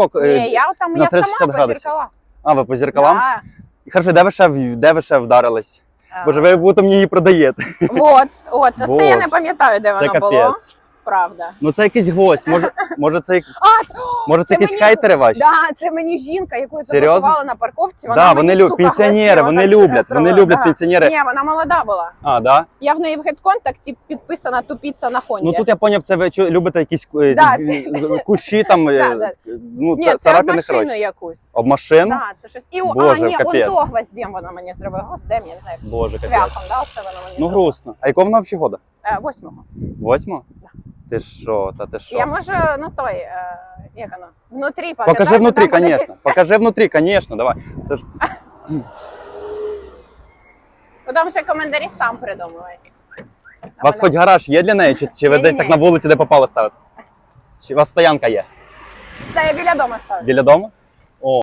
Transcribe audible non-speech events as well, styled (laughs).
скок. е, Ні, я там я сама по зеркалам. А, ви по зеркалам? Да. Хорошо, де ви ще, де ви ще вдарились? А, Боже, ви будто мені її продаєте. От, от, а це я не пам'ятаю, де Це воно було. Правда. Ну це якийсь гвоздь. Може, може це, (laughs) А, це, може, це Це якісь мені- хейтери ваші? да, це мені жінка, яку я Серйозно? запакувала на парковці. Вона Да, мені, вони люблять. сука, Пенсіонери, гостила вони так люблять. Вони зробила. люблять Да. пенсіонери. Ні, вона молода була. А, да? Я в неї в гейт-контакті підписана тупіця на Хонді. Ну тут я поняв, це ви чу- любите якісь е, Да, з- кущі там. е, (laughs) Да, да. Ну, Ні, це, це царапини машину коротше. якусь. Об машину? Да, це щось. І, Боже, а, ні, капець. он то гвоздем вона мені зробила. Гвоздем, я не знаю. Боже, капець. Цвяхом, да, оце вона мені Ну зробила. грустно. А якого вона взагалі года? Е, Восьмого. Восьмого? Ти що, та ти що? Я можу, ну той, е, як воно, внутрі Покажи внутрі, там буде- звісно. Покажи внутрі, звісно, давай. Це ж... Ну, Там ще коментарі сам придумує. У вас хоч гараж є для неї, чи, чи ви десь Ні-ні-ні. так на вулиці, де попало ставите? Чи у вас стоянка є? Це я біля дому ставлю. Біля дому?